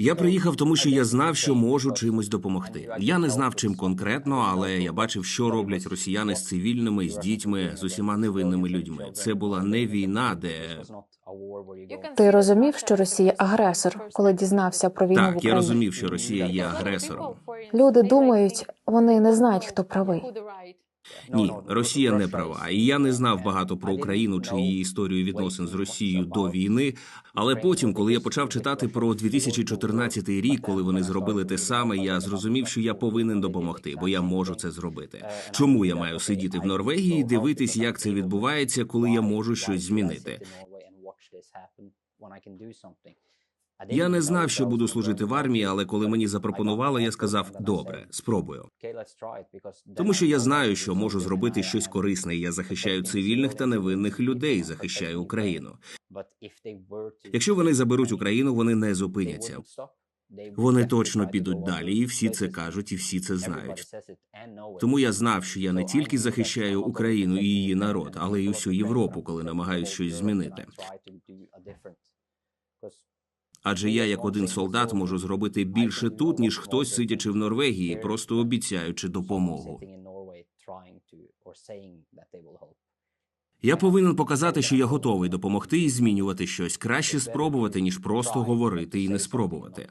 Я приїхав, тому що я знав, що можу чимось допомогти. Я не знав чим конкретно, але я бачив, що роблять росіяни з цивільними, з дітьми, з усіма невинними людьми. Це була не війна, де Ти розумів, що Росія агресор, коли дізнався про війну в так я Україні? розумів, що Росія є агресором. Люди думають, вони не знають, хто правий. Ні, Росія не права, і я не знав багато про Україну чи її історію відносин з Росією до війни. Але потім, коли я почав читати про 2014 рік, коли вони зробили те саме, я зрозумів, що я повинен допомогти, бо я можу це зробити. Чому я маю сидіти в Норвегії і дивитись, як це відбувається, коли я можу щось змінити? Я не знав, що буду служити в армії, але коли мені запропонували, я сказав: добре, спробую. Тому що я знаю, що можу зробити щось корисне. Я захищаю цивільних та невинних людей, захищаю Україну. Якщо вони заберуть Україну, вони не зупиняться. Вони точно підуть далі, і всі це кажуть, і всі це знають. Тому я знав, що я не тільки захищаю Україну і її народ, але й усю Європу, коли намагаюсь щось змінити. Адже я, як один солдат, можу зробити більше тут, ніж хтось сидячи в Норвегії, просто обіцяючи допомогу. Я повинен показати, що я готовий допомогти і змінювати щось. Краще спробувати, ніж просто говорити і не спробувати.